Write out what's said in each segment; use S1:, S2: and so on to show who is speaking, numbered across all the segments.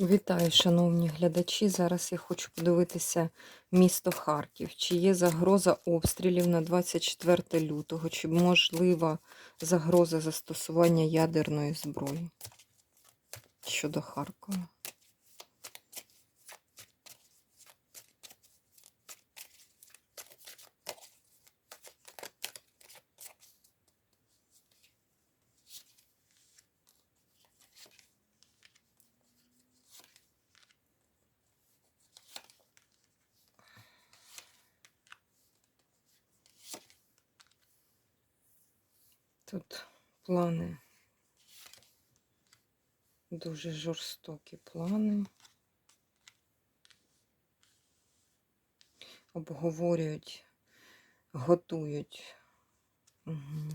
S1: Вітаю, шановні глядачі. Зараз я хочу подивитися місто Харків. Чи є загроза обстрілів на 24 лютого, чи можлива загроза застосування ядерної зброї щодо Харкова? Тут плани, дуже жорстокі плани. Обговорюють, готують. Угу.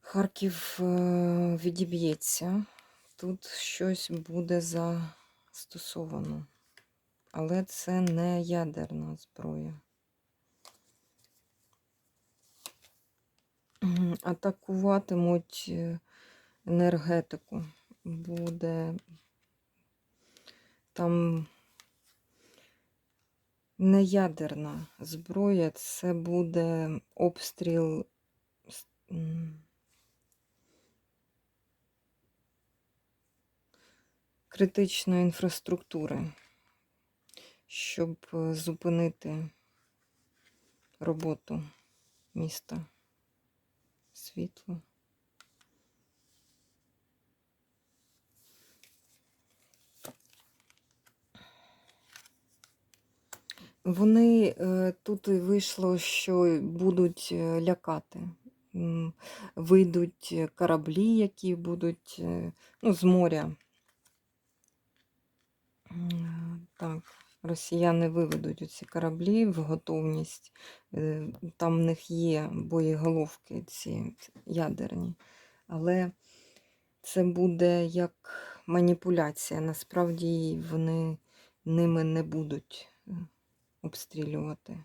S1: Харків е, відіб'ється. Тут щось буде застосовано. Але це не ядерна зброя. Атакуватимуть е, енергетику. Буде там не ядерна зброя, це буде обстріл критичної інфраструктури, щоб е, зупинити роботу міста. Світло. Вони е, тут вийшло, що будуть е, лякати. Вийдуть кораблі, які будуть е, ну, з моря. Так, росіяни виведуть ці кораблі в готовність. Е, Там в них є боєголовки ці ядерні. Але це буде як маніпуляція. Насправді вони ними не будуть е, обстрілювати.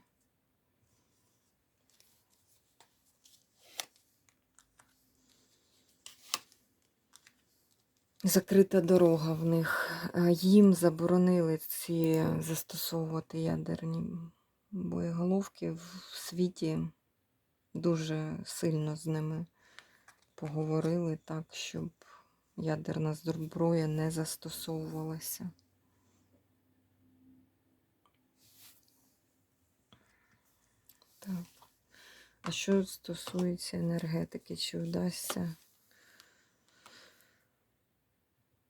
S1: Закрита дорога в них. Е, Їм заборонили ці застосовувати ядерні боєголовки в світі. Дуже сильно з ними поговорили так, щоб ядерна зброя не застосовувалася. Так. А що стосується енергетики, чи вдасться?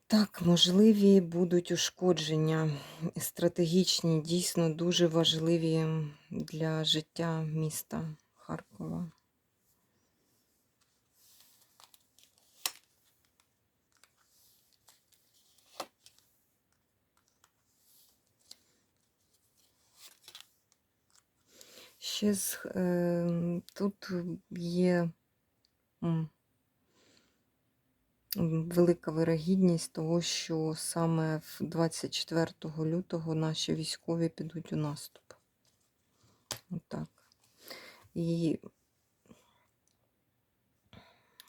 S1: Так, можливі будуть ушкодження стратегічні, дійсно дуже важливі для життя міста Харкова. Ще з, е, тут є велика вирогідність того, що саме 24 лютого наші військові підуть у наступ. Отак. І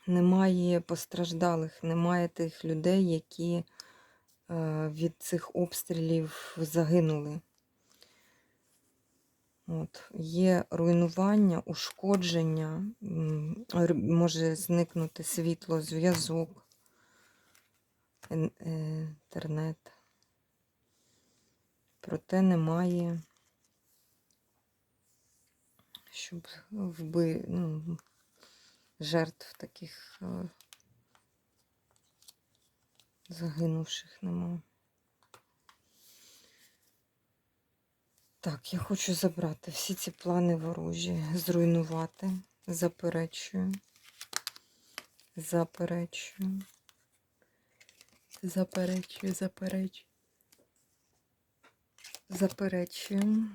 S1: немає постраждалих, немає тих людей, які е, від цих обстрілів загинули. От. Є руйнування, ушкодження, може зникнути світло, зв'язок, інтернет. Проте немає, щоб вби, ну, жертв таких е, загинувших немає. Так, я хочу забрати всі ці плани ворожі, зруйнувати, заперечую, заперечую, заперечую, заперечую, заперечую.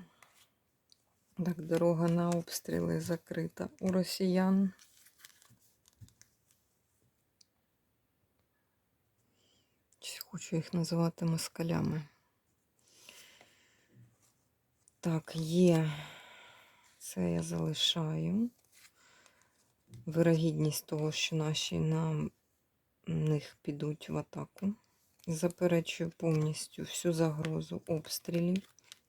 S1: Так, дорога на обстріли закрита у росіян. Хочу їх називати москалями. Так, є. Це я залишаю. Вирогідність того, що наші нам них підуть в атаку. Заперечую повністю всю загрозу обстрілів.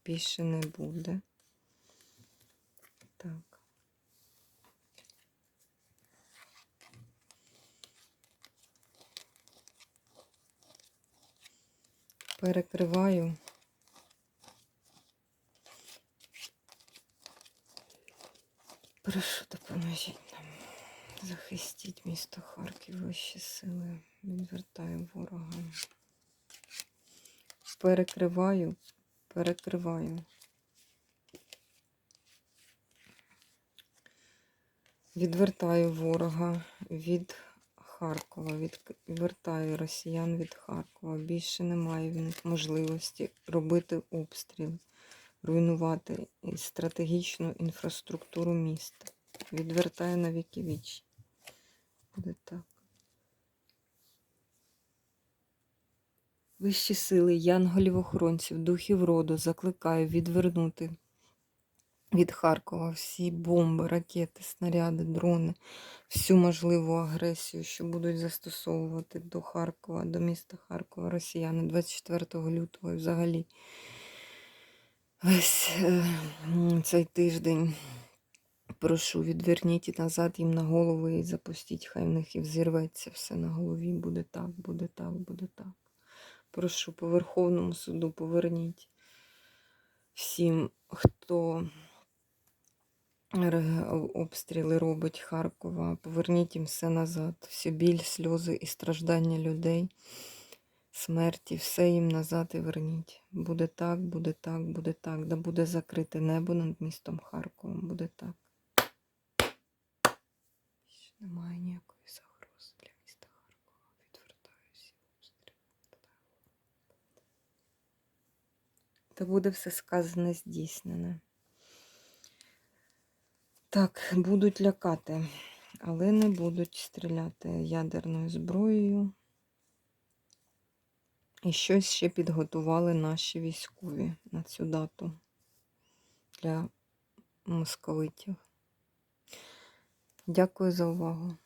S1: Більше не буде. Так. Перекриваю. Прошу, допоможіть. Захистіть місто Харків, вищі сили. Відвертаю ворога. Перекриваю, перекриваю. Відвертаю ворога від Харкова, відвертаю росіян від Харкова. Більше немає в можливості робити обстріл, руйнувати стратегічну інфраструктуру міста. Відвертаю на віки віч. Буде так. Вищі сили, янголів-охоронців, духів роду закликаю відвернути від Харкова всі бомби, ракети, снаряди, дрони, всю можливу агресію, що будуть застосовувати до Харкова, до міста Харкова росіяни 24 лютого і взагалі весь е, цей тиждень. Прошу, відверніть назад їм на голови і запустіть, хай в них і взірветься все на голові. Буде так, буде так, буде так. Прошу по Верховному суду поверніть всім, хто обстріли робить Харкова, поверніть їм все назад. Всю біль, сльози і страждання людей, смерті, все їм назад і верніть. Буде так, буде так, буде так. Да буде закрите небо над містом Харковом. Буде так. Немає ніякої загрози для міста Харкова. Відвертаю всі обстріли. Та буде все сказане, здійснене. Так, будуть лякати, але не будуть стріляти ядерною зброєю. І щось ще підготували наші військові на цю дату для московитів. Дякую за увагу.